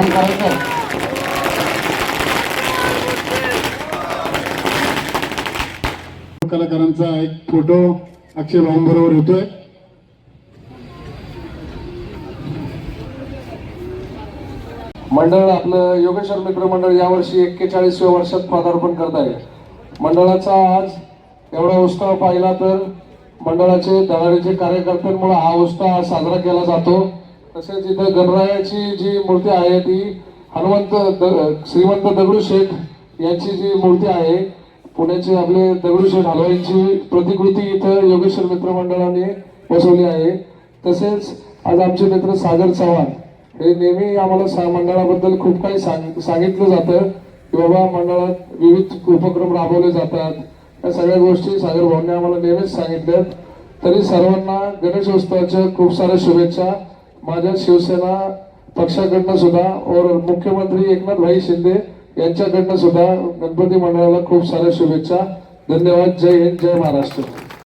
मतदान करायचं कलाकारांचा एक फोटो अक्षय बरोबर होतोय मंडळ आपलं योगेश्वर मित्र मंडळ यावर्षी एक्केचाळीसव्या वर्षात पदार्पण करत आहे. मंडळाचा आज एवढा उत्सव पाहिला तर मंडळाचे धडाडीचे कार्यकर्त्यांमुळे हा उत्सव साजरा केला जातो. तसेच इथं गणरायाची जी मूर्ती आहे ती हनुमंत द- श्रीमंत दगडूशेठ यांची जी मूर्ती आहे पुण्याचे आपले दगडूशेठ हलवाईंची प्रतिकृती इथं योगेश्वर मित्र मंडळाने बसवली आहे. तसेच आज आमचे मित्र सागर चव्हाण हे नेहमी आम्हाला सा- मंडळाबद्दल खूप काही सांग सांगितलं जातं की बाबा मंडळात विविध उपक्रम राबवले जातात. या सगळ्या गोष्टी सागर भाऊने आम्हाला नेहमीच सांगितल्यात. तरी सर्वांना गणेशोत्सवाच्या खूप साऱ्या शुभेच्छा. माझ्या शिवसेना पक्षाकडनं सुद्धा और मुख्यमंत्री एकनाथ भाई शिंदे यांच्याकडनं सुद्धा गणपती मंडळाला खूप साऱ्या शुभेच्छा. धन्यवाद. जय हिंद जय महाराष्ट्र.